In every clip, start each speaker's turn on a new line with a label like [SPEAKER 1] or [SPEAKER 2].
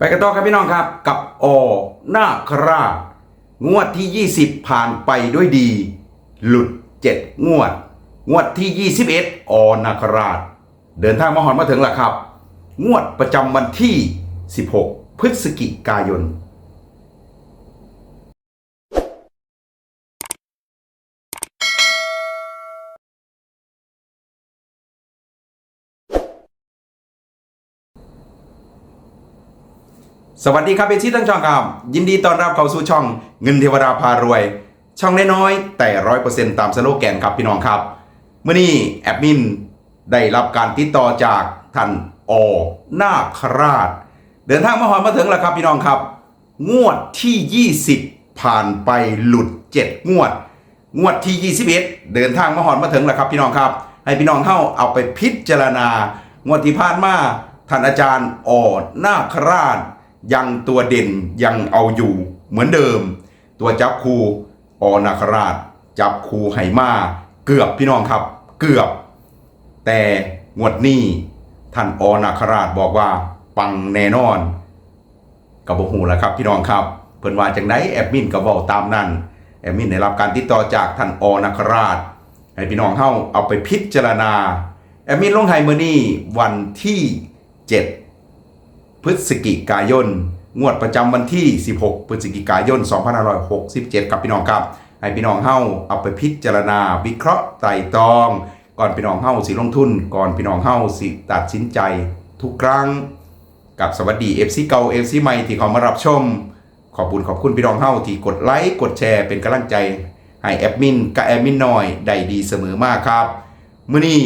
[SPEAKER 1] ไปกันต่อครับพี่น้องครับ กับอนาคราชงวดที่ 20 ผ่านไปด้วยดี หลุด 7 งวด งวดที่ 21อนาคราช เดินทางมาหอนมาถึงแล้วครับ งวดประจำวันที่ 16 พฤศจิกายน สวัสดีครับเป็นชีตั้งช่องครับ ยินดีต้อนรับเข้าสู่ช่องเงินเทวดาพารวย ช่องน้อยๆแต่ร้อยเปอร์เซ็นต์ตามสโลแกนครับพี่น้องครับเมื่อนี้แอดมินได้รับการติดต่อจากท่านอนาคราช เดินทางมาหอนมาถึงแล้วครับพี่น้องครับ งวดที่ 20 ผ่านไปหลุด 7 งวด งวดที่ 21 เดินทางมาหอนมาถึงแล้วครับพี่น้องครับ ให้พี่น้องเข้าเอาไปพิจารณา งวดที่ผ่านมาท่านอาจารย์อนาคราช ยังตัวเด่นยังเอาอยู่เหมือนเดิม ตัวจับคูอนาคราช จับคูไหมาเกือบพี่น้องครับ เกือบ แต่งวดนี้ท่านอนาคราชบอกว่า ปังแน่นอนกับบ่ฮู้แล้วครับพี่น้องครับ เพิ่นว่าจังไดแอดมินก็เว้าตามนั้นแอดมินได้รับการติดต่อจากท่านอนาคราช ให้พี่น้องเฮาเอาไปพิจารณาแอดมินลงไห้มื้อนี้วันที่ 7 พฤศจิกายน งวดประจำวันที่ 16 พฤศจิกายน 2567ครับพี่น้องครับ ให้พี่น้องเฮ้าเอาไปพิจารณา วิเคราะห์ไตร่ตรอง ก่อนพี่น้องเฮ้าสิลงทุน ก่อนพี่น้องเฮ้าสิตัดสินใจทุกครั้ง กับสวัสดี FC เก่า FC ใหม่ที่เขามารับชม ขอบคุณขอบคุณพี่น้องเฮ้าที่กดไลค์กดแชร์เป็นกำลังใจให้แอดมินกับแอดมินหน้อยได้ดีเสมอมากครับมื้อนี้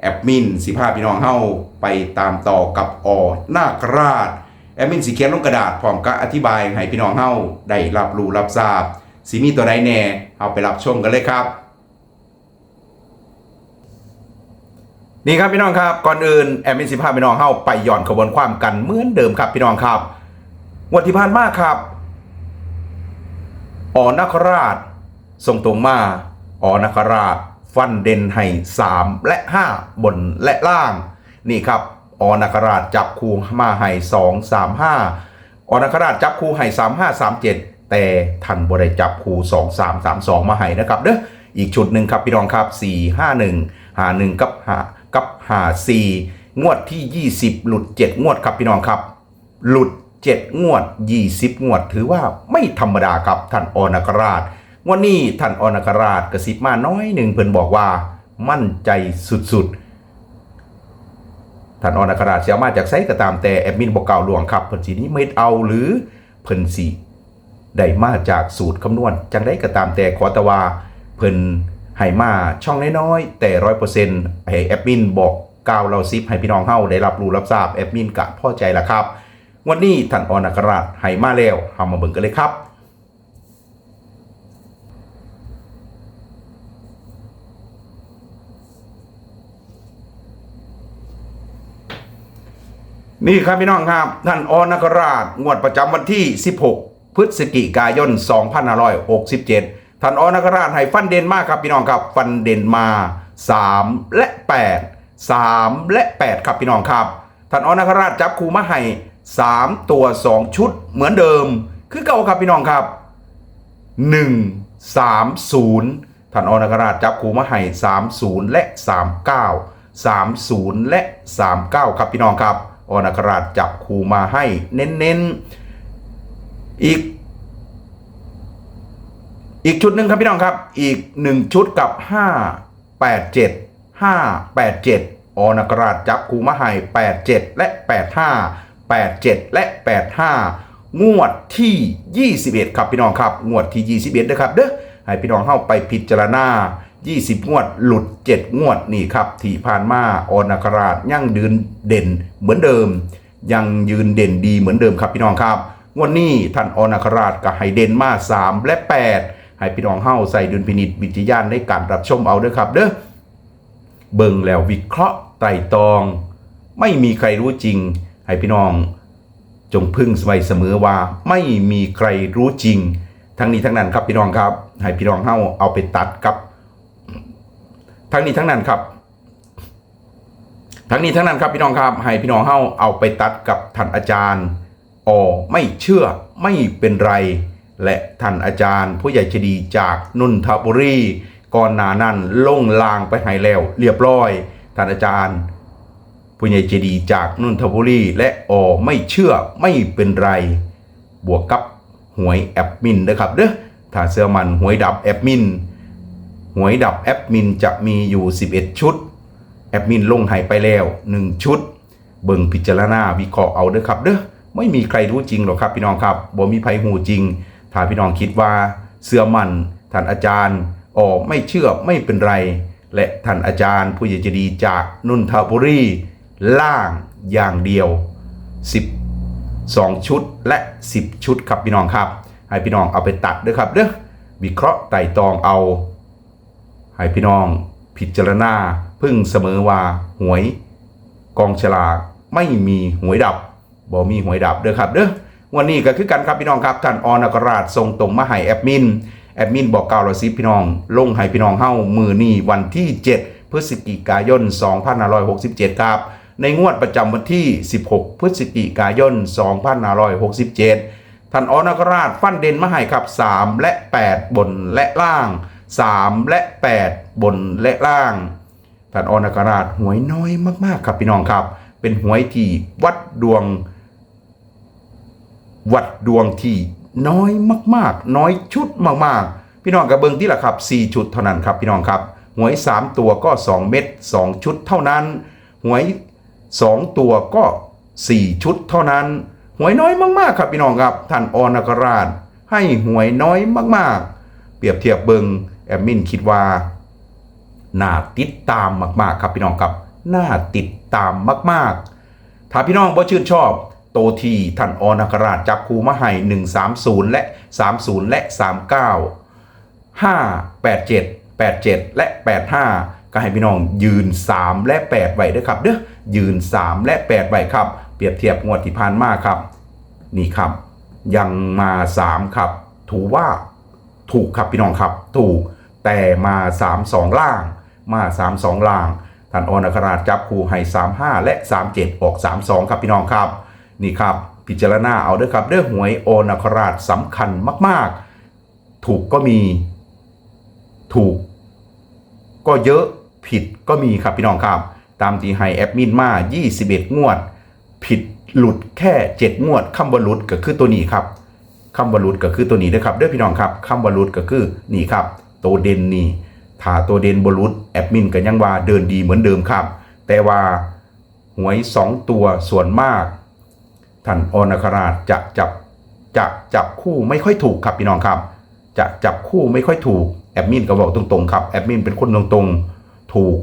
[SPEAKER 1] แอดมินสิพาพี่น้องเฮาไปตามต่อกับอนาคราชแอดมินสิเขียนลงกระดาษพร้อมกับอธิบายให้พี่น้องเฮาได้รับรู้รับทราบสิมีตัวใดแน่เอาไปรับชมกันเลยครับ นี่ครับพี่น้องครับก่อนอื่นแอดมินสิพาพี่น้องเฮาไปย่อนขบวนความกันเหมือนเดิมครับพี่น้องครับงวดที่ผ่านมาครับออนคราชทรงตรงมาออนคราช ฟันเด่นให้ 3 และ 5 บนและล่าง นี่ครับออนคราชจับคู่มาให้2 3 5ออนคราชจับคู่ให้3 5 3 7 แต่ทันบริจับคู่ 2 3 3 2 มาให้นะครับเด้ออีกชุดหนึ่งครับพี่น้องครับ 4 5 1 5 1 กับ5กับ5 4 งวดที่ 20 หลุด 7 งวดครับพี่น้องครับ หลุด 7 งวด 20 งวด ถือว่าไม่ธรรมดาครับท่านออนคราช วันนี้ท่านออนคราชกระซิบมาน้อยหนึ่งเพิ่นบอกว่า มั่นใจสุดๆท่านออนคราชเสียมาจากไซก็ตามแต่แอดมินบอกเก่าหลวงครับเพิ่นสีนี้ไม่เอาหรือเพิ่นสีได้มาจากสูตรคำนวณจังได้ก็ตามแต่ขอตะว่าเพิ่นให้มาช่องน้อยๆแต่ร้อยเปอร์เซ็นต์ให้แอดมินบอกกล่าวเราซิปให้พี่น้องเฮาได้รับรู้รับทราบแอดมินกะพอใจละครับ วันนี้ท่านออนคราชให้มาแล้วเฮามาเบิ่งกันเลยครับ นี่ครับพี่น้องครับ ท่านออนคราชงวดประจำวันที่ 16 พฤศจิกายน 2567 ท่านออนคราชให้ฟันเด่นมากครับพี่น้องครับ ฟันเด่นมา 3 และ 8 3 และ 8 ครับพี่น้องครับ ท่านออนคราชจับคู่มาให้3ตัว 2 ชุดเหมือนเดิม คือเก่าครับพี่น้องครับ 1 3 0 ท่านออนคราชจับคู่มาให้3 0 และ 39 30 และ 39 ครับพี่น้องครับ ออนคราชจับคูมาให้เน้นๆ อีก อีกชุดหนึ่งครับพี่น้องครับ อีกหนึ่งชุดกับ 5 8 7 5 8 7ออนกราชจับคูมาให้8 7 และ 8 5 8 7 และ 8 5 งวดที่ 21 ครับพี่น้องครับ งวดที่ 21นะครับเด้อให้พี่น้องเข้าไปพิจารณา 20 งวด หลุด 7 งวดนี่ครับที่ผ่านมาออนกราชยังยืนเด่นเหมือนเดิม ยังยืนเด่นดีเหมือนเดิมครับพี่น้องครับงวดนี้ท่านอนาคราชก็ให้เด่นมา 3 และ 8 ให้พี่น้องเฮาใส่ดุลพินิจวิจยานในการรับชมเอาด้อครับเด้อเบิ่งแล้ววิเคราะห์ไตร่ตรอง ไม่มีใครรู้จริง ให้พี่น้อง จงพึ่งไว้เสมอว่า ไม่มีใครรู้จริง ทั้งนี้ทั้งนั้นครับพี่น้องครับ ให้พี่น้องเฮาเอาไปตัดกับ ทั้งนี้ทั้งนั้นครับ ทั้งนี้ทั้งนั้นครับพี่น้องครับ ให้พี่น้องเฮาเอาไปตัดกับท่านอาจารย์ออไม่เชื่อไม่เป็นไร และท่านอาจารย์ ผู้ใหญ่ใจดีจากนนทบุรีก่อนหนานั้นลงลางไปให้แล้ว เรียบร้อย ท่านอาจารย์ ผู้ใหญ่ใจดีจากนนทบุรีและออไม่เชื่อไม่เป็นไร บวกกับหวยแอดมินนะครับเด้อถ้าเสื้อมันหวยดับแอดมิน วยดับแอดมินจะมีอยู่ 11 ชุด แอดมินลงให้ไปแล้ว 1 ชุด เบิ่งพิจารณาวิเคราะห์เอาเด้อครับเด้อไม่มีใครรู้จริงหรอกครับพี่น้องครับบ่มีไผหูจริง ถ้าพี่น้องคิดว่าเสื้อมันท่านอาจารย์อ๋อไม่เชื่อไม่เป็นไร และท่านอาจารย์ผู้ใหญ่ใจดีจากนุนทบุรีล่างอย่างเดียว10 2ชุดและ 10 ชุดครับพี่น้องครับ ให้พี่น้องเอาไปตัดเด้อครับเด้อวิเคราะห์ไต่ตองเอา ให้พี่น้องพิจารณาพึ่งเสมอว่าหวย กองฉลากไม่มีหวยดับบ่มีหวยดับเด้อครับเด้อวันนี้ก็คือกันครับพี่น้องครับท่านออนกราชทรงตรงมาให้แอดมินแอดมินบอกกล่าวเราสิพี่น้อง ลงให้พี่น้องเฮ้ามือนี้วันที่ 7 พฤศจิกายน 2567 ครับ ในงวดประจำวันที่ 16 พฤศจิกายน 2567 ท่านออนกราชฟันเด่นมาให้ครับ 3 และ 8 บนและล่าง 3 และ 8 บนและล่างท่านออนกราชหวยน้อยมากๆครับพี่น้องครับ เป็นหวยที่วัดดวง วัดดวงที่น้อยมากๆ น้อยชุดมากๆ พี่น้องกับเบิงที่ละครับ 4 ชุดเท่านั้นครับพี่น้องครับหวย 3 ตัวก็ 2 เม็ด2 ชุดเท่านั้นหวย 2 ตัวก็ 4 ชุดเท่านั้นหวยน้อยมากๆ ครับพี่น้องครับท่านออนกราชให้หวยน้อยมากๆ เปรียบเทียบเบิง แอดมินคิดว่าน่าติดตามมาก ๆ ครับพี่น้องครับน่าติดตามมาก ๆ ถ้าพี่น้องบ่ชื่นชอบ โตทีท่านออนกราชจับคูมาให้130 และ 30 และ 39 5 87 87 และ 85 ก็ให้พี่น้องยืน 3 และ 8 ไว้ด้วยครับเด้อยืน 3 และ 8 ไว้ครับ เปรียบเทียบงวดที่ผ่านมาครับ นี่ครับ ยังมา 3 ครับถือว่าถูกครับพี่น้องครับ ถูก แต่มา 3 2 ล่าง มา 3 2 ล่าง ท่านออนคราชจับคู่ให้35 และ 37 ออก 32 ครับพี่น้องครับ นี่ครับ พิจารณาเอาเด้อครับเรื่องหวยโอนคราชสำคัญมาก ๆ ถูกก็มี ถูก ก็เยอะผิดก็มีครับพี่น้องครับ ตามที่ให้แอดมินมา 21 งวด ผิดหลุดแค่ 7 งวดคำว่าหลุดก็คือตัวนี้ครับคำว่าหลุดก็คือตัวนี้นะครับเด้อพี่น้องครับคำว่าหลุดก็คือนี่ครับ ตัวเด่นนี่ถ้าตัวเด่นบหลุดแอดมินก็ยังว่าเดินดีเหมือนเดิมครับ แต่ว่าหวย 2 ตัวส่วนมาก ท่านอนคราชจะจับจะจับคู่ไม่ค่อยถูกครับพี่น้องครับ จะจับคู่ไม่ค่อยถูกแอดมินก็บอกตรงๆครับแอดมินเป็นคนตรงๆถูก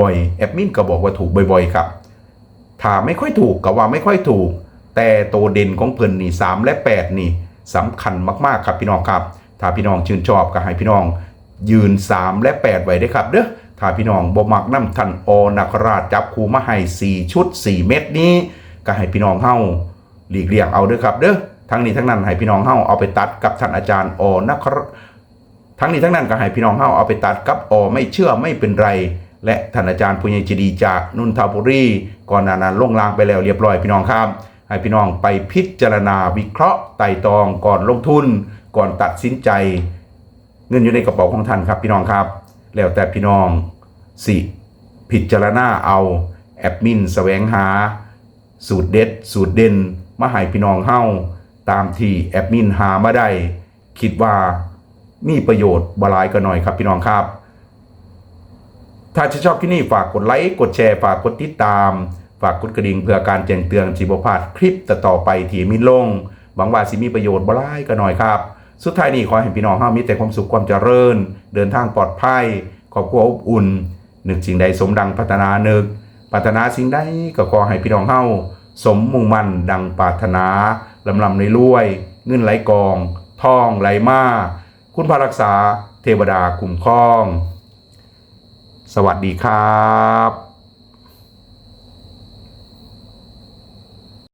[SPEAKER 1] บ่อยๆแอดมินก็บอกว่าถูกบ่อยๆครับถ้าไม่ค่อยถูกก็ว่าไม่ค่อยถูก แต่ตัวเด่นของเพิ่นนี่3และ8นี่สำคัญมากๆครับพี่น้องครับ ถ้าพี่น้องชื่นชอบก็ให้พี่น้องยืน 3 และ 8 ไว้เด้ครับเด้อถ้าพี่น้องบ่มักน้ำทันอนักราชจับคูมาให้4ชุด 4 เม็ดนี้ ก็ให้พี่น้องเฮาหลีกเลี่ยงเอาเด้อครับเด้อทั้งนี้ทั้งนั้นให้พี่น้องเฮาเอาไปตัดกับท่านอาจารย์อนักรทั้งนี้ทั้งนั้นก็ให้พี่น้องเฮาเอาไปตัดกับอไม่เชื่อไม่เป็นไร และท่านอาจารย์ผู้ใหญ่ใจดีจากนุนทบุรีก่อนหน้านั้นลงลางไปแล้วเรียบร้อยพี่น้องครับให้พี่น้องไปพิจารณาวิเคราะห์ไต่ตองก่อนลงทุน ก่อนตัดสินใจ เงินอยู่ในกระเป๋าของท่านครับพี่น้องครับ แล้วแต่พี่น้องสิพิจารณาเอาแอดมินแสวงหา สูตรเด็ด สูตรเด่นมาให้พี่น้องเฮาตามที่แอดมินหามาได้ คิดว่ามีประโยชน์บลายก็หน่อยครับพี่น้องครับ ถ้าชอบที่นี่ฝากกดไลค์กดแชร์ฝากกดติดตาม ฝากกดกระดิ่งเพื่อการแจ้งเตือนสิบพาดคลิปต่อไปที่มินลงหวังว่าสิมีประโยชน์บลายก็หน่อยครับ สุดท้ายนี้ขอให้พี่น้องเฮามีแต่ความสุขความเจริญ เดินทางปลอดภัยครอบครัวอบอุ่นหนึกสิ่งใดสมดังพัฒนานึกปรารถนาสิ่งใดก็ขอให้พี่น้องเฮาสมมุ่งมั่นดังปรารถนาลำลำในรวย เงินไหลกองทองไหลมาคุณพระรักษาเทวดาคุ้มครอง สวัสดีครับ